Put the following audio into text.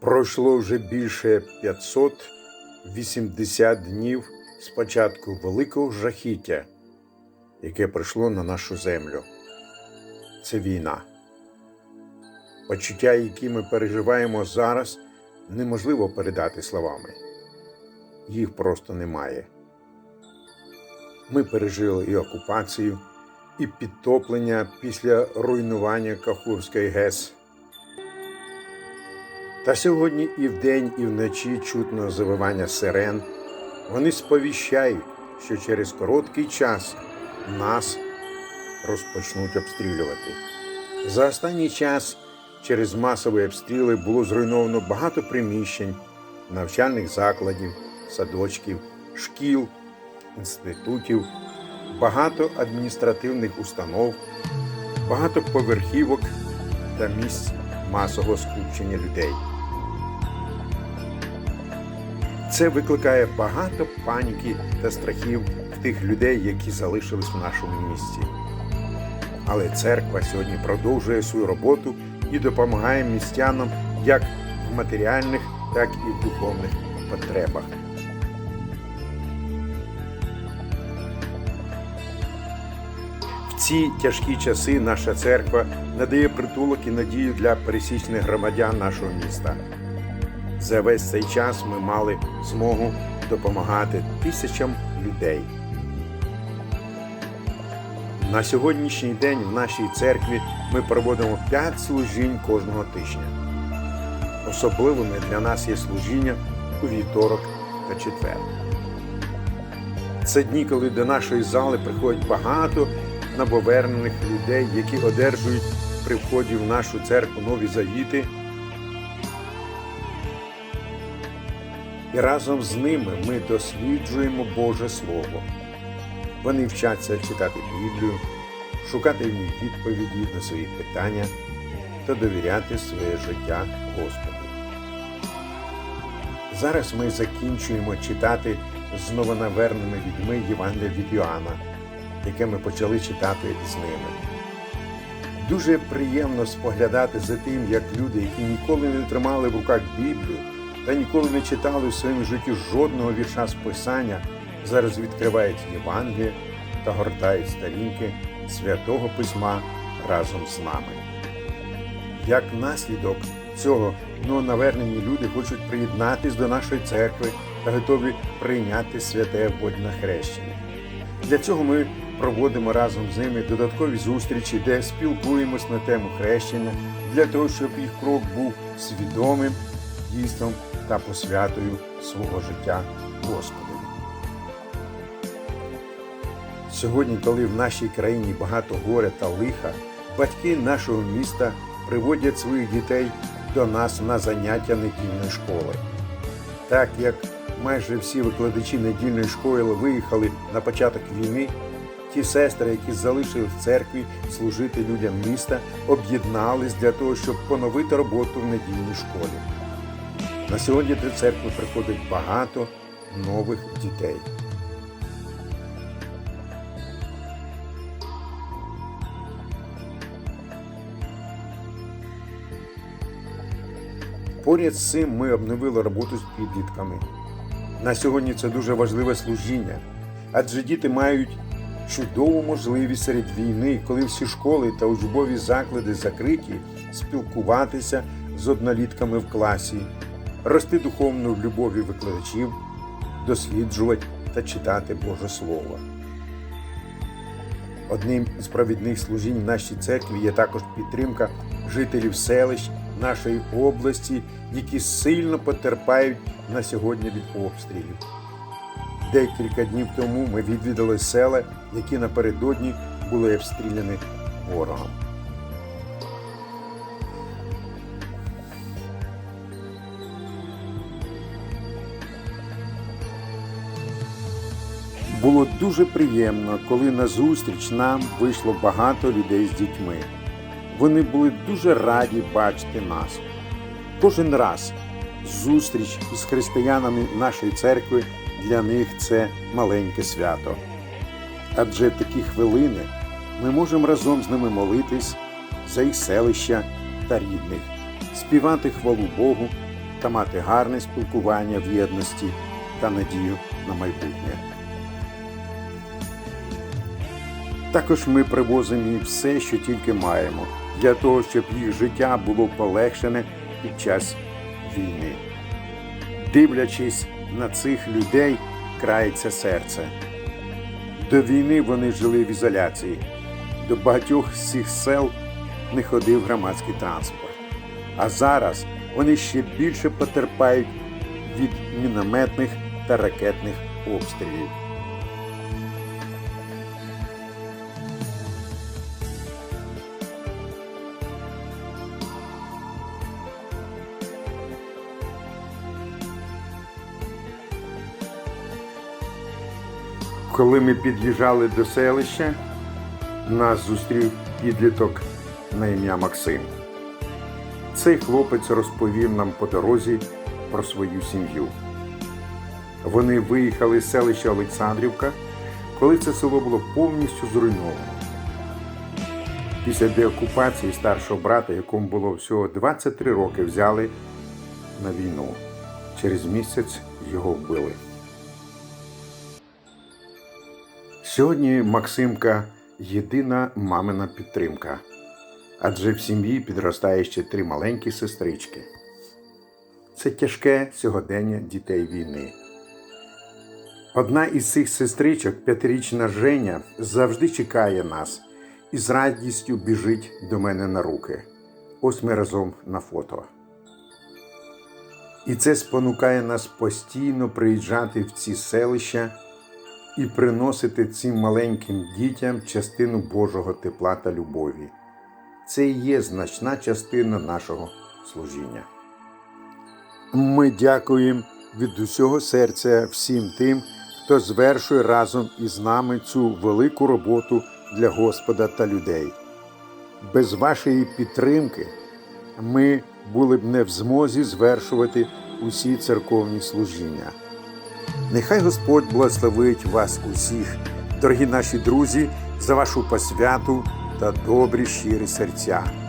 Пройшло вже більше 580 днів з початку великого жахіття, яке прийшло на нашу землю. Це війна. Почуття, які ми переживаємо зараз, неможливо передати словами. Їх просто немає. Ми пережили і окупацію, і підтоплення після руйнування Каховської ГЕС. Та сьогодні і вдень, і вночі чутно завивання сирен. Вони сповіщають, що через короткий час нас розпочнуть обстрілювати. За останній час через масові обстріли було зруйновано багато приміщень, навчальних закладів, садочків, шкіл, інститутів, багато адміністративних установ, багато поверхівок та місць масового скупчення людей. Це викликає багато паніки та страхів в тих людей, які залишились в нашому місті. Але церква сьогодні продовжує свою роботу і допомагає містянам як в матеріальних, так і в духовних потребах. В ці тяжкі часи наша церква надає притулок і надію для пересічних громадян нашого міста. За весь цей час ми мали змогу допомагати тисячам людей. На сьогоднішній день в нашій церкві ми проводимо 5 служінь кожного тижня. Особливими для нас є служіння у вівторок та четвер. Це дні, коли до нашої зали приходять багато нововернених людей, які одержують при вході в нашу церкву нові завіти. І разом з ними ми досліджуємо Боже Слово. Вони вчаться читати Біблію, шукати в ній відповіді на свої питання та довіряти своє життя Господу. Зараз ми закінчуємо читати з новонаверними людьми Євангелія від Йоанна, яке ми почали читати з ними. Дуже приємно споглядати за тим, як люди, які ніколи не тримали в руках Біблію та ніколи не читали в своєму житті жодного вірша з Писання, зараз відкривають Євангеліє та гортають сторінки святого письма разом з нами. Як наслідок цього новонавернені люди хочуть приєднатись до нашої церкви та готові прийняти святе водне хрещення. Для цього ми проводимо разом з ними додаткові зустрічі, де спілкуємось на тему хрещення, для того, щоб їх крок був свідомим дійством та посвятою свого життя Господові. Сьогодні, коли в нашій країні багато горя та лиха, батьки нашого міста приводять своїх дітей до нас на заняття недільної школи. Так як майже всі викладачі недільної школи виїхали на початок війни, ті сестри, які залишили в церкві служити людям міста, об'єднались для того, щоб поновити роботу в недільній школі. На сьогодні до церкви приходить багато нових дітей. Поряд з цим ми обновили роботу з підлітками. На сьогодні це дуже важливе служіння, адже діти мають чудову можливість серед війни, коли всі школи та учбові заклади закриті, спілкуватися з однолітками в класі, рости духовно в любові викладачів, досліджувати та читати Боже Слово. Одним з провідних служінь в нашій церкві є також підтримка жителів селищ нашої області, які сильно потерпають на сьогодні від обстрілів. Декілька днів тому ми відвідали села, які напередодні були обстріляні ворогом. Було дуже приємно, коли на зустріч нам вийшло багато людей з дітьми. Вони були дуже раді бачити нас. Кожен раз зустріч із християнами нашої церкви для них це маленьке свято. Адже такі хвилини ми можемо разом з ними молитись за їх селища та рідних, співати хвалу Богу та мати гарне спілкування в єдності та надію на майбутнє. Також ми привозимо їм все, що тільки маємо, для того, щоб їх життя було полегшене під час війни. Дивлячись на цих людей, крається серце. До війни вони жили в ізоляції. До багатьох з цих сел не ходив громадський транспорт. А зараз вони ще більше потерпають від мінометних та ракетних обстрілів. Коли ми під'їжджали до селища, нас зустрів підліток на ім'я Максим. Цей хлопець розповів нам по дорозі про свою сім'ю. Вони виїхали з селища Олександрівка, коли це село було повністю зруйновано. Після деокупації старшого брата, якому було всього 23 роки, взяли на війну. Через місяць його вбили. Сьогодні Максимка єдина мамина підтримка, адже в сім'ї підростає ще три маленькі сестрички. Це тяжке сьогодення дітей війни. Одна із цих сестричок, п'ятирічна Женя, завжди чекає нас і з радістю біжить до мене на руки. Ось ми разом на фото. І це спонукає нас постійно приїжджати в ці селища і приносити цим маленьким дітям частину Божого тепла та любові. Це і є значна частина нашого служіння. Ми дякуємо від усього серця всім тим, хто звершує разом із нами цю велику роботу для Господа та людей. Без вашої підтримки ми були б не в змозі звершувати усі церковні служіння. Нехай Господь благословить вас усіх, дорогі наші друзі, за вашу посвяту та добрі щирі серця.